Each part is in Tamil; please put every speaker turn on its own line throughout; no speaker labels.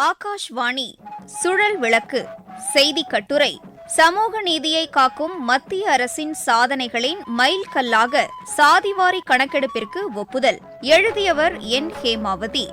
ஆகாஷ்வாணி சுழல் விளக்கு செய்தி கட்டுரை சமூக நீதியை காக்கும் மத்திய அரசின் சாதனைகளின் மைல்கல்லாக சாதிவாரி கணக்கெடுப்பிற்கு ஒப்புதல் எழுதியவர் என். ஹேமாவதி.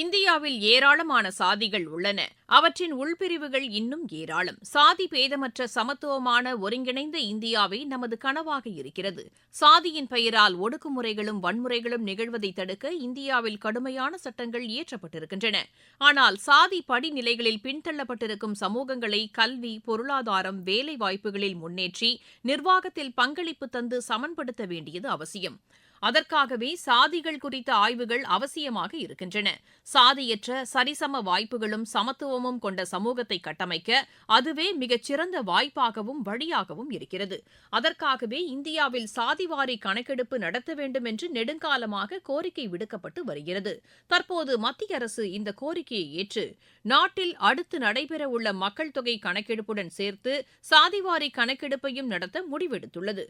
இந்தியாவில் ஏராளமான சாதிகள் உள்ளன. அவற்றின் உள்பிரிவுகள் இன்னும் ஏராளம். சாதி பேதமற்ற சமத்துவமான ஒருங்கிணைந்த இந்தியாவே நமது கனவாக இருக்கிறது. சாதியின் பெயரால் ஒடுக்குமுறைகளும் வன்முறைகளும் நிகழ்வதை தடுக்க இந்தியாவில் கடுமையான சட்டங்கள் இயற்றப்பட்டிருக்கின்றன. ஆனால் சாதி படிநிலைகளில் பின்தள்ளப்பட்டிருக்கும் சமூகங்களை கல்வி பொருளாதாரம் வேலை வாய்ப்புகளில் முன்னேற்றி நிர்வாகத்தில் பங்களிப்பு தந்து சமன்படுத்த வேண்டியது அவசியம். அதற்காகவே சாதிகள் குறித்த ஆய்வுகள் அவசியமாக இருக்கின்றன. சாதியற்ற சரிசம வாய்ப்புகளும் சமத்துவமும் கொண்ட சமூகத்தை கட்டமைக்க அதுவே மிகச்சிறந்த வாய்ப்பாகவும் வழியாகவும் இருக்கிறது. அதற்காகவே இந்தியாவில் சாதிவாரி கணக்கெடுப்பு நடத்த வேண்டும் என்று நெடுங்காலமாக கோரிக்கை விடுக்கப்பட்டு வருகிறது. தற்போது மத்திய அரசு இந்த கோரிக்கையை ஏற்று நாட்டில் அடுத்து நடைபெறவுள்ள மக்கள் தொகை கணக்கெடுப்புடன் சேர்த்து சாதிவாரி கணக்கெடுப்பையும் நடத்த முடிவெடுத்துள்ளது.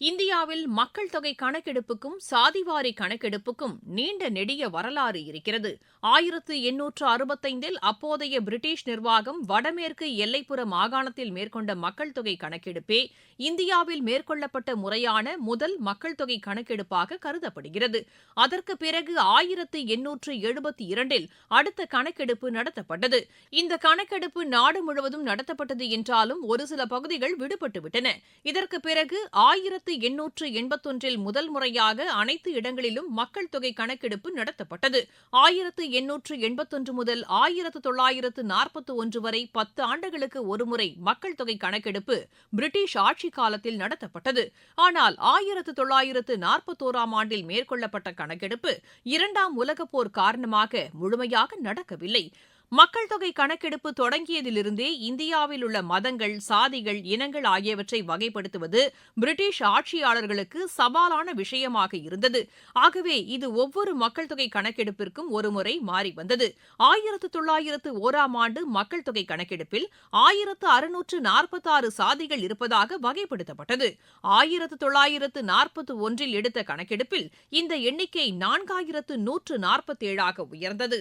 இந்தியாவில் மக்கள் தொகை கணக்கெடுப்புக்கும் சாதிவாரி கணக்கெடுப்புக்கும் நீண்ட நெடிய வரலாறு இருக்கிறது. ஆயிரத்து எண்ணூற்று அறுபத்தைந்தில் அப்போதைய பிரிட்டிஷ் நிர்வாகம் வடமேற்கு எல்லைப்புற மாகாணத்தில் மேற்கொண்ட மக்கள் தொகை கணக்கெடுப்பே இந்தியாவில் மேற்கொள்ளப்பட்ட முறையான முதல் மக்கள் தொகை கணக்கெடுப்பாக கருதப்படுகிறது. அதற்கு பிறகு ஆயிரத்து எண்ணூற்று எழுபத்தி இரண்டில் அடுத்த கணக்கெடுப்பு நடத்தப்பட்டது. இந்த கணக்கெடுப்பு நாடு முழுவதும் நடத்தப்பட்டது என்றாலும் ஒரு சில பகுதிகள் விடுபட்டுவிட்டன. இதற்கு பிறகு ஆயிரத்து எண்ணூற்று எண்பத்தொன்றில் முதல் முறையாக அனைத்து இடங்களிலும் மக்கள் தொகை கணக்கெடுப்பு நடத்தப்பட்டது. ஆயிரத்து எண்ணூற்று எண்பத்தொன்று முதல் ஆயிரத்து தொள்ளாயிரத்து நாற்பத்தி ஒன்று வரை பத்து ஆண்டுகளுக்கு ஒருமுறை மக்கள் தொகை கணக்கெடுப்பு பிரிட்டிஷ் ஆட்சி காலத்தில் நடத்தப்பட்டது. ஆனால் ஆயிரத்து தொள்ளாயிரத்து நாற்பத்தோராம் ஆண்டில் மேற்கொள்ளப்பட்ட கணக்கெடுப்பு இரண்டாம் உலகப் போர் காரணமாக முழுமையாக நடக்கவில்லை. மக்கள் தொகை கணக்கெடுப்பு தொடங்கியதிலிருந்தே இந்தியாவில் உள்ள மதங்கள் சாதிகள் இனங்கள் ஆகியவற்றை வகைப்படுத்துவது பிரிட்டிஷ் ஆட்சியாளர்களுக்கு சவாலான விஷயமாக இருந்தது. ஆகவே இது ஒவ்வொரு மக்கள் தொகை கணக்கெடுப்பிற்கும் ஒருமுறை மாறி வந்தது. ஆயிரத்து தொள்ளாயிரத்து ஓராம் ஆண்டு மக்கள் தொகை கணக்கெடுப்பில் ஆயிரத்து அறுநூற்று நாற்பத்தாறு சாதிகள் இருப்பதாக வகைப்படுத்தப்பட்டது. ஆயிரத்து தொள்ளாயிரத்து நாற்பத்தி ஒன்றில் எடுத்த கணக்கெடுப்பில் இந்த எண்ணிக்கை நான்காயிரத்து நூற்று நாற்பத்தேழாக உயர்ந்தது.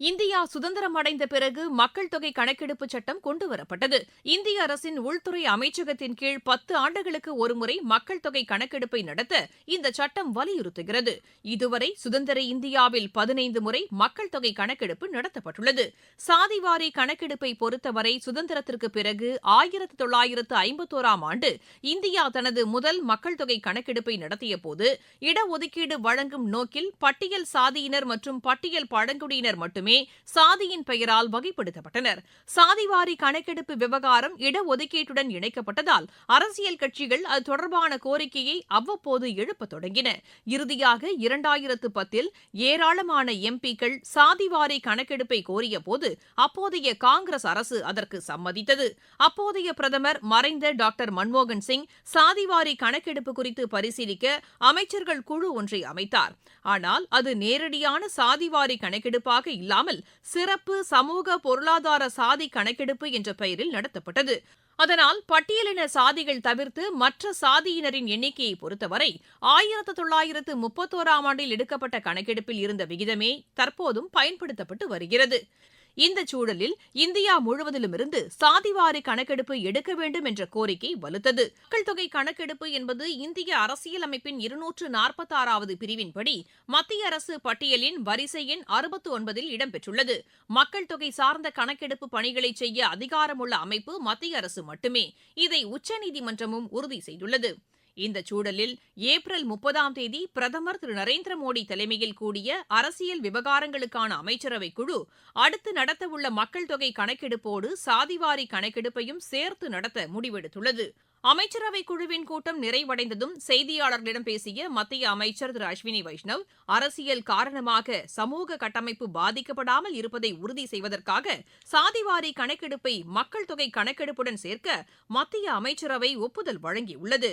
இந்தியா சுதந்திரம் அடைந்த பிறகு மக்கள் தொகை கணக்கெடுப்பு சட்டம் கொண்டுவரப்பட்டது. இந்திய அரசின் உள்துறை அமைச்சகத்தின் கீழ் பத்து ஆண்டுகளுக்கு ஒருமுறை மக்கள் தொகை கணக்கெடுப்பை நடத்த இந்த சட்டம் வலியுறுத்துகிறது. இதுவரை சுதந்திர இந்தியாவில் பதினைந்து முறை மக்கள் தொகை கணக்கெடுப்பு நடத்தப்பட்டுள்ளது. சாதிவாரி கணக்கெடுப்பை பொறுத்தவரை சுதந்திரத்திற்கு பிறகு ஆயிரத்து தொள்ளாயிரத்து ஐம்பத்தோராம் ஆண்டு இந்தியா தனது முதல் மக்கள் தொகை கணக்கெடுப்பை நடத்திய போது இடஒதுக்கீடு வழங்கும் நோக்கில் பட்டியல் சாதியினர் மற்றும் பட்டியல் பழங்குடியினர் மட்டுமே மட்டுமே சாதியின் பெயரால் வகைப்படுத்தப்பட்டனர். சாதிவாரி கணக்கெடுப்பு விவகாரம் இடஒதுக்கீட்டுடன் இணைக்கப்பட்டதால் அரசியல் கட்சிகள் அது தொடர்பான கோரிக்கையை அவ்வப்போது எழுப்பத் தொடங்கின. இறுதியாக இரண்டாயிரத்து பத்தில் ஏராளமான எம்பிக்கள் சாதிவாரி கணக்கெடுப்பை கோரியபோது அப்போதைய காங்கிரஸ் அரசு அதற்கு சம்மதித்தது. அப்போதைய பிரதமர் மறைந்த டாக்டர் மன்மோகன் சிங் சாதிவாரி கணக்கெடுப்பு குறித்து பரிசீலிக்க அமைச்சர்கள் குழு ஒன்றை அமைத்தார். ஆனால் அது நேரடியான சாதிவாரி கணக்கெடுப்பாக இல்லாமல் இல்லாமல் சிறப்பு சமூக பொருளாதார சாதி கணக்கெடுப்பு என்ற பெயரில் நடத்தப்பட்டது. அதனால் பட்டியலின சாதிகள் தவிர்த்து மற்ற சாதியினரின் எண்ணிக்கையை பொறுத்தவரை ஆயிரத்து தொள்ளாயிரத்து முப்பத்தோராம் ஆண்டில் எடுக்கப்பட்ட கணக்கெடுப்பில் இருந்த விகிதமே தற்போதும் பயன்படுத்தப்பட்டு வருகிறது. இந்த சூழலில் இந்தியா முழுவதிலுமிருந்து சாதிவாரி கணக்கெடுப்பு எடுக்க வேண்டும் என்ற கோரிக்கை வலுத்தது. மக்கள் தொகை கணக்கெடுப்பு என்பது இந்திய அரசியலமைப்பின் இருநூற்று நாற்பத்தாறாவது பிரிவின்படி மத்திய அரசு பட்டியலின் வரிசை எண் அறுபத்து ஒன்பதில் இடம்பெற்றுள்ளது. மக்கள் தொகை சார்ந்த கணக்கெடுப்பு பணிகளை செய்ய அதிகாரமுள்ள அமைப்பு மத்திய அரசு மட்டுமே. இதை உச்சநீதிமன்றமும் உறுதி செய்துள்ளது. இந்த சூழலில் ஏப்ரல் முப்பதாம் தேதி பிரதமர் திரு நரேந்திர மோடி தலைமையில் கூடிய அரசியல் விவகாரங்களுக்கான அமைச்சரவை குழு அடுத்து நடத்தவுள்ள மக்கள் தொகை கணக்கெடுப்போடு சாதிவாரி கணக்கெடுப்பையும் சேர்த்து நடத்த முடிவெடுத்துள்ளது. அமைச்சரவை குழுவின் கூட்டம் நிறைவடைந்ததும் செய்தியாளர்களிடம் பேசிய மத்திய அமைச்சர் திரு அஸ்வினி வைஷ்ணவ் அரசியல் காரணமாக சமூக கட்டமைப்பு பாதிக்கப்படாமல் இருப்பதை உறுதி செய்வதற்காக சாதிவாரி கணக்கெடுப்பை மக்கள் தொகை கணக்கெடுப்புடன் சேர்க்க மத்திய அமைச்சரவை ஒப்புதல் வழங்கியுள்ளது.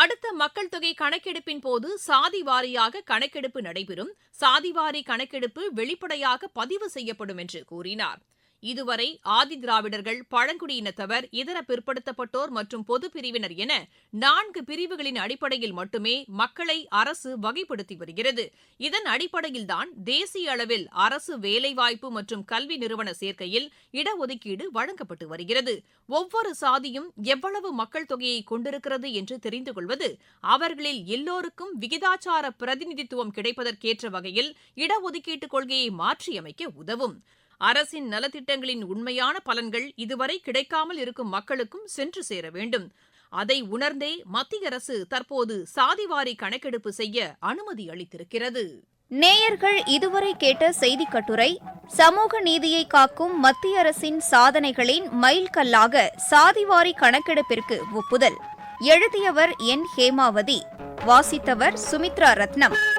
அடுத்த மக்கள் தொகை கணக்கெடுப்பின் போது சாதி வாரியாக கணக்கெடுப்பு நடைபெறும். சாதிவாரி கணக்கெடுப்பு வெளிப்படையாக பதிவு செய்யப்படும் என்று கூறினார். இதுவரை ஆதி திராவிடர்கள் பழங்குடியினத்தவர் இதர பிற்படுத்தப்பட்டோர் மற்றும் பொது பிரிவினர் என நான்கு பிரிவுகளின் அடிப்படையில் மட்டுமே மக்களை அரசு வகைப்படுத்தி வருகிறது. இதன் அடிப்படையில்தான் தேசிய அளவில் அரசு வேலைவாய்ப்பு மற்றும் கல்வி நிறுவன சேர்க்கையில் இடஒதுக்கீடு வழங்கப்பட்டு வருகிறது. ஒவ்வொரு சாதியும் எவ்வளவு மக்கள் தொகையை கொண்டிருக்கிறது என்று தெரிந்து கொள்வது அவர்களில் எல்லோருக்கும் விகிதாச்சார பிரதிநிதித்துவம் கிடைப்பதற்கேற்ற வகையில் இடஒதுக்கீட்டு கொள்கையை மாற்றியமைக்க உதவும். அரசின் நலத்திட்டங்களின் உண்மையான பலன்கள் இதுவரை கிடைக்காமல் இருக்கும் மக்களுக்கும் சென்று சேர வேண்டும். அதை உணர்ந்தே மத்திய அரசு தற்போது சாதிவாரி கணக்கெடுப்பு செய்ய அனுமதி அளித்திருக்கிறது.
நேயர்கள் இதுவரை கேட்ட செய்திக் கட்டுரை சமூக நீதியை காக்கும் மத்திய அரசின் சாதனைகளின் மைல்கல்லாக சாதிவாரி கணக்கெடுப்பிற்கு ஒப்புதல். எழுதியவர் என். ஹேமாவதி வாசித்தவர் சுமித்ரா ரத்னம்.